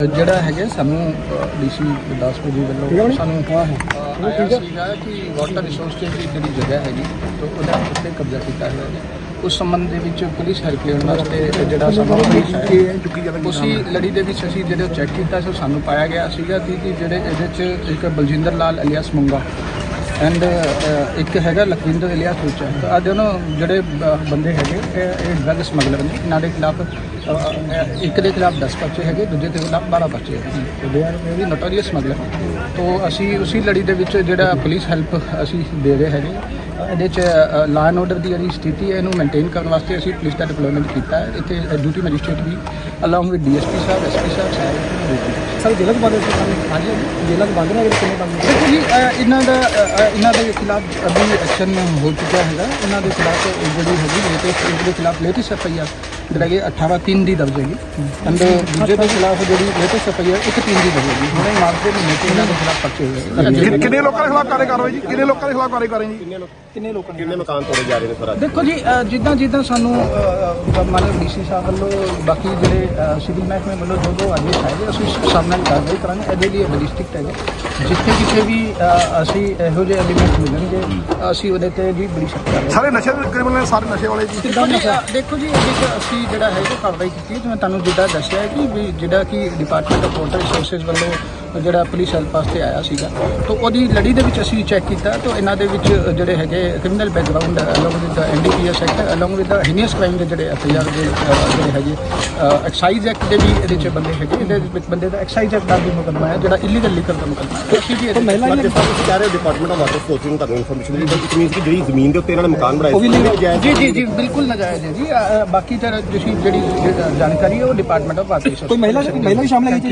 ਜਿਹੜਾ ਹੈਗਾ ਸਾਨੂੰ ਡੀਸੀ ਗੁਰਦਾਸਪੁਰ ਜੀ ਵੱਲੋਂ ਸਾਨੂੰ ਆਇਆ ਸੀਗਾ ਕਿ ਵਾਟਰ ਰਿਸੋਰਸਸ ਦੀ ਜਿਹੜੀ ਜਗ੍ਹਾ ਹੈਗੀ ਤੇ ਉਹਦਾ ਉੱਤੇ ਕਬਜ਼ਾ ਕੀਤਾ ਹੋਇਆ ਹੈ। ਉਸ ਸੰਬੰਧ ਦੇ ਵਿੱਚ ਪੁਲਿਸ ਹੈਲਪ ਲੈਣ ਵਾਸਤੇ ਜਿਹੜਾ ਸਾਨੂੰ ਉਸੇ ਲੜੀ ਦੇ ਵਿੱਚ ਅਸੀਂ ਜਦੋਂ ਚੈੱਕ ਕੀਤਾ ਸੋ ਸਾਨੂੰ ਪਾਇਆ ਗਿਆ ਸੀਗਾ ਕਿ ਜਿਹੜੇ ਇਹਦੇ ਚ ਇੱਕ Baljinder Lal alias Munga. And uh, ਇੱਕ ਹੈਗਾ ਲਖਵਿੰਦਰ ਇਲੀਆਸ ਸੁੱਚਾ ਤਾਂ ਆ ਦੋਨੋਂ ਜਿਹੜੇ ਬ- ਬੰਦੇ ਹੈਗੇ ਇਹ ਇਹ ਡਰਗ ਸਮਗਲਰ ਨੇ। ਇਹਨਾਂ ਦੇ ਖਿਲਾਫ ਇੱਕ ਦੇ ਖਿਲਾਫ 10 ਪਰਚੇ ਹੈਗੇ ਦੂਜੇ ਦੇ ਖਿਲਾਫ 12 ਪਰਚੇ ਹੈਗੇ। They are very notorious smuggler ਤੋਂ ਅਸੀਂ ਉਸੇ ਲੜੀ ਦੇ ਵਿੱਚ ਜਿਹੜਾ ਪੁਲਿਸ ਹੈਲਪ ਅਸੀਂ ਦੇ ਰਹੇ ਹੈਗੇ ਅ, ਇਹਦੇ ਚ ਲਾਅ ਐਂਡ ਆਰਡਰ ਦੀ ਜਿਹੜੀ ਸਥਿਤੀ ਹੈ ਇਹਨੂੰ ਮੇਨਟੇਨ ਕਰਨ ਵਾਸਤੇ ਅਸੀਂ ਪੁਲਿਸ ਦਾ ਡਿਪਲੋਇਮੈਂਟ ਕੀਤਾ ਹੈ। ਇੱਥੇ ਡਿਊਟੀ ਮੈਜਿਸਟ੍ਰੇਟ ਵੀ ਅਲੋਂਗ ਵਿਦ ਡੀਐਸਪੀ ਸਾਹਿਬ ਐਸਪੀ ਸਾਹਿਬ ਸਾਰੇ ਸਰ ਜ਼ਿਲ੍ਹਾ ਬੰਦ ਹਾਂਜੀ ਜ਼ਿਲ੍ਹਾ ਬੰਦ ਨੇ ਅਗਰ ਕਿੰਨੇ ਬੰਦ ਦੇਖੋ ਜੀ ਅ, ਇਹਨਾਂ ਦਾ ਅ, ਅ, ਇਹਨਾਂ ਦੇ ਖਿਲਾਫ ਅਭੀ ਐਕਸ਼ਨ ਹੋ ਚੁੱਕਾ ਹੈਗਾ। ਇਹਨਾਂ ਦੇ ਖਿਲਾਫ ਜਿਹੜੀ ਹੈਗੀ ਲੇਟੈਸਟ ਇਹਨਾਂ ਦੇ ਖਿਲਾਫ ਲੇਟੈਸਟ ਐਫ ਆਈ ਆਰ ਜਿਹੜਾ ਕਿ 18 3 ਦੀ ਦਰਜ ਹੈਗੀ। ਐਂਡ ਦੂਜੇ ਦੇ ਖਿਲਾਫ ਜਿਹੜੀ ਲੇਟੈਸਟ ਐਫ ਆਈ ਆਰ ਇੱਕ 3 ਦੀ ਦਰਜ ਹੈਗੀ। ਹੁਣੇ ਮਾਰਚ ਦੇ ਮਹੀਨੇ ਤੋਂ ਇਹਨਾਂ ਦੇ ਖਿਲਾਫ ਪਰਚੇ ਹੋਏ। ਕਿੰਨੇ ਲੋਕਾਂ ਦੇ ਖਿਲਾਫ ਕਾਰੇ ਕਾਰਵਾਈ ਜੀ? ਕਿੰਨੇ ਲੋਕਾਂ ਦੇ ਖਿਲਾਫ ਕਾਰੇ ਕਰ ਰਹੇ ਜੀ? ਕਿੰਨੇ ਲੋਕਾਂ ਨੇ ਕਿੰਨੇ ਮਕਾਨ ਤੋੜੇ ਜਾ ਰਹੇ ਨੇ ਸਰ ਦੇਖੋ ਜੀ ਜਿੱਦਾਂ ਜਿੱਦਾਂ ਸਾਨੂੰ ਮਾਨਯੋਗ ਡੀਸੀ ਸਾਹਿਬ ਵੱਲੋਂ ਬਾਕੀ ਜਿਹੜੇ ਸਿਵਲ ਮਹਿਕਮੇ ਵੱਲੋਂ ਜੋ ਜੋ ਆਦੇਸ਼ ਆਏ ਅਸੀਂ ਨਾਲ ਕਾਰਵਾਈ ਕਰਾਂਗੇ। ਇਹਦੇ ਲਈ ਡਿਸਟ੍ਰਿਕਟ ਹੈਗੇ। ਜਿੱਥੇ ਕਿਤੇ ਵੀ ਅਸੀਂ ਇਹੋ ਜਿਹੇ ਐਲੀਮੈਂਟ ਮਿਲਣਗੇ ਅਸੀਂ ਉਹਦੇ ਤੇ ਜੀ ਬੜੀ ਕਾਰਵਾਈ ਸਾਰੇ ਨਸ਼ੇ ਦੇ ਕ੍ਰਿਮੀਨਲ ਸਾਰੇ ਨਸ਼ੇ ਵਾਲੇ ਜੀ। ਦੇਖੋ ਜੀ, ਅ, ਦੇਖੋ ਜੀ ਇਹਦੇ 'ਚ ਅਸੀਂ ਜਿਹੜਾ ਹੈ ਉਹ ਕਾਰਵਾਈ ਕੀਤੀ ਹੈ? ਜਿਵੇਂ ਤੁਹਾਨੂੰ ਜਿੱਦਾਂ ਦੱਸਿਆ ਕਿ ਵੀ ਜਿਹੜਾ ਕਿ ਡਿਪਾਰਟਮੈਂਟ ਆਫ ਵਾਟਰ ਰਿਸੋਰਸਸ ਵੱਲੋਂ ਜਿਹੜਾ ਪੁਲਿਸ ਹੈਲਪ ਵਾਸਤੇ ਆਇਆ ਸੀਗਾ। ਤਾਂ ਉਹਦੀ ਲੜੀ ਦੇ ਵਿੱਚ ਅਸੀਂ ਚੈੱਕ ਕੀਤਾ ਤਾਂ ਇਹਨਾਂ ਦੇ ਵਿੱਚ ਜਿਹੜੇ ਹੈਗੇ criminal background along with the NDPS act along with the heinous crime ਦੇ ਜਿਹੜੇ ਐਫਆਈਆਰ ਦੇ ਜਿਹੜੇ ਹੈਗੇ ਐਕਸਾਈਜ਼ ਐਕਟ ਦੇ ਵੀ ਇਹਦੇ 'ਚ ਬੰਦੇ ਹੈਗੇ ਇਹਦੇ ਵਿੱਚ ਬੰਦੇ ਦਾ ਐਕਸਾਈਜ਼ ਐਕਟ ਦਾ ਵੀ ਮੁਕੱਦਮਾ ਹੈ ਜਿਹੜਾ ਇਲੀਗਲ ਲਿਕਰ ਦਾ ਮੁਕੱਦਮਾ ਹੈ। ਅਸੀਂ ਵੀ ਇਹਦੇ 'ਚ- ਮਹਿਲਾ ਤੁਸੀਂ ਕਹਿ ਰਹੇ ਹੋ ਡਿਪਾਰਟਮੈਂਟ ਆਫ ਵਾਟਰ ਸਪੋਰਟਸ ਨੂੰ ਤੁਹਾਨੂੰ ਇਨਫੋਰਮੇਸ਼ਨ ਦਿੱਤੀ ਇਟ ਮੀਨਸ ਕਿ ਜਿਹੜੀ ਜ਼ਮੀਨ ਦੇ ਉੱਤੇ ਇਹਨਾਂ ਨੇ ਮਕਾਨ ਬਣਾਏ ਸੀ ਉਹ ਜੀ ਜੀ ਜੀ ਬਿਲਕੁਲ ਨਜਾਇਜ਼ ਹੈ ਜੀ। ਬਾਕੀ ਤਾਂ ਜਿਹੜੀ ਜਿਹੜੀ ਜਾਣਕਾਰੀ ਹੈ ਉਹ ਡਿਪਾਰਟਮੈਂਟ ਆਫ ਵਾਟਰ ਕੋਈ ਮਹਿਲਾ ਮਹਿਲਾ ਵੀ ਸ਼ਾਮਲ ਹੈ